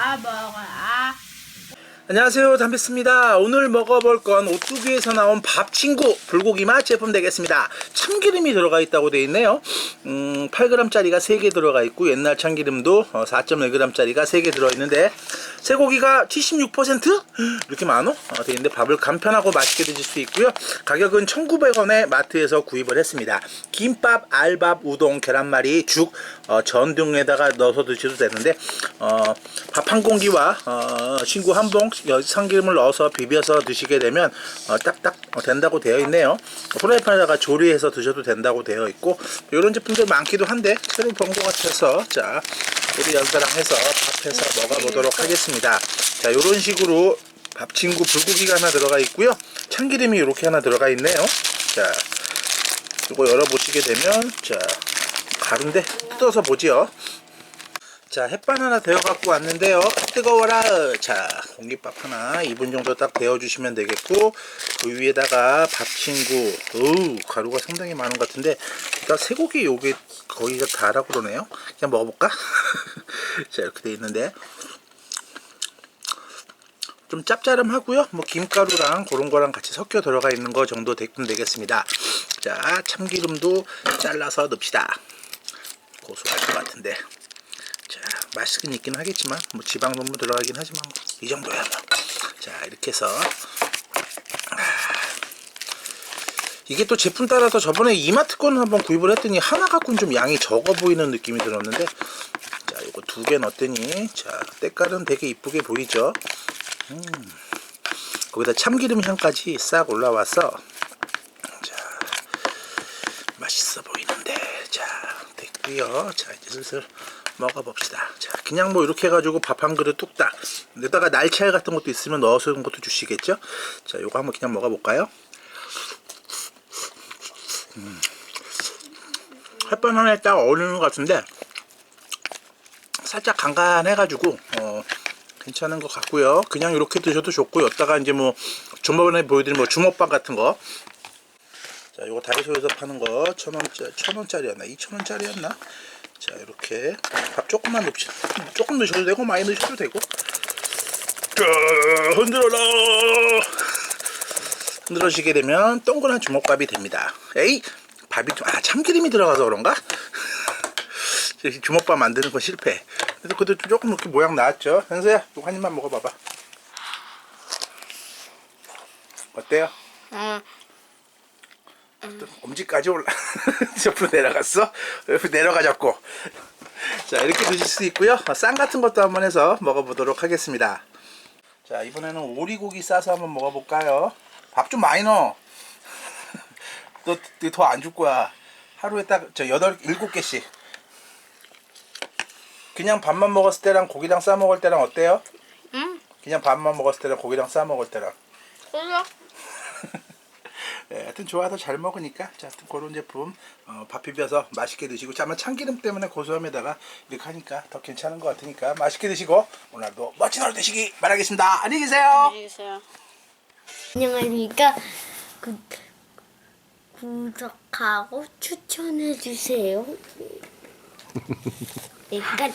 아 먹어 아 안녕하세요. 담배스입니다. 오늘 먹어볼 건 오뚜기에서 나온 밥친구 불고기 맛 제품 되겠습니다. 참기름이 들어가 있다고 되어 있네요. 음, 8g짜리가 3개 들어가 있고 옛날 참기름도 4.1g짜리가 3개 들어있는데 쇠고기가 76% 이렇게 많어? 어, 되어 있는데 밥을 간편하고 맛있게 드실 수 있고요. 가격은 1900원에 마트에서 구입을 했습니다. 김밥, 알밥, 우동, 계란말이, 죽, 어, 전 등에다가 넣어서 드셔도 되는데 어, 밥 한 공기와 어, 친구 한 봉 참기름을 넣어서 비벼서 드시게 되면 어, 딱딱 어, 된다고 되어 있네요. 프라이팬에다가 조리해서 드셔도 된다고 되어 있고 이런 제품들 많기도 한데 새로 본 것 같아서 자 우리 연사랑 해서 밥해서 먹어보도록 하겠습니다. 자 이런 식으로 밥 친구 불고기가 하나 들어가 있고요. 참기름이 이렇게 하나 들어가 있네요. 자 이거 열어보시게 되면 자 가루인데 뜯어서 보지요. 자 햇반 하나 데워 갖고 왔는데요. 뜨거워라. 자 공깃밥 하나 2분 정도 딱 데워 주시면 되겠고 그 위에다가 밥친구. 어우 가루가 상당히 많은 것 같은데 일단 쇠고기 요게 거의 다 다라고 그러네요. 그냥 먹어볼까? 자 이렇게 돼 있는데. 좀 짭짤함하고요. 뭐 김가루랑 그런 거랑 같이 섞여 들어가 있는 거 정도 되면 되겠습니다. 자 참기름도 잘라서 넣읍시다. 고소할 것 같은데. 자, 맛있긴 있긴 하겠지만 뭐 지방 너무 들어가긴 하지만 뭐, 이 정도야 뭐. 자, 이렇게 해서 아, 이게 또 제품 따라서 저번에 이마트 거는 한번 구입을 했더니 하나 갖고는 좀 양이 적어 보이는 느낌이 들었는데 자, 이거 두 개 넣었더니 자, 때깔은 되게 이쁘게 보이죠? 음, 거기다 참기름 향까지 싹 올라와서 자, 맛있어 보이는데 자, 됐고요. 자, 이제 슬슬 먹어봅시다. 자, 그냥 뭐 이렇게 해가지고 밥 한 그릇 뚝딱. 여기다가 날치알 같은 것도 있으면 넣어서 그런 것도 주시겠죠? 자, 요거 한번 그냥 먹어볼까요? 음. 햇반 하나에 딱 어울리는 것 같은데 살짝 간간해가지고 어, 괜찮은 것 같고요. 그냥 이렇게 드셔도 좋고 여기다가 이제 뭐 저번에 보여드린 뭐 주먹밥 같은 거. 자, 요거 다이소에서 파는 거 천 원짜리, 천 원짜리였나, 이천 원짜리였나? 자 이렇게 밥 조금만 넣읍시다. 조금 넣으셔도 되고 많이 넣으셔도 되고. 자, 흔들어라. 흔들어지게 되면 동그란 주먹밥이 됩니다. 에이 밥이 좀 아 참기름이 들어가서 그런가? 주먹밥 만드는 거 실패. 그래도 그래도 조금 이렇게 모양 나왔죠? 현서야 이거 한 입만 먹어봐봐. 어때요? 응. 엄지까지 올라 옆으로 내려갔어? 옆으로 내려가졌고. 자 이렇게 드실 수 있고요. 쌈 같은 것도 한번 해서 먹어보도록 하겠습니다. 자 이번에는 오리고기 싸서 한번 먹어볼까요? 밥 좀 많이 넣어. 너더 안 줄 거야. 하루에 딱 저 여덟 일곱 개씩. 그냥 밥만 먹었을 때랑 고기랑 싸 먹을 때랑 어때요? 응? 그냥 밥만 먹었을 때랑 고기랑 싸 먹을 때랑. 그래? 네, 하여튼 좋아서 잘 먹으니까 자, 하여튼 그런 제품 어, 밥 비벼서 맛있게 드시고 자, 아마 참기름 때문에 고소함에다가 이렇게 하니까 더 괜찮은 것 같으니까 맛있게 드시고 오늘도 멋진 하루 되시기 바라겠습니다. 안녕히 계세요. 안녕히 계세요 안녕하십니까. 구, 구독하고 추천해 주세요. 그러니까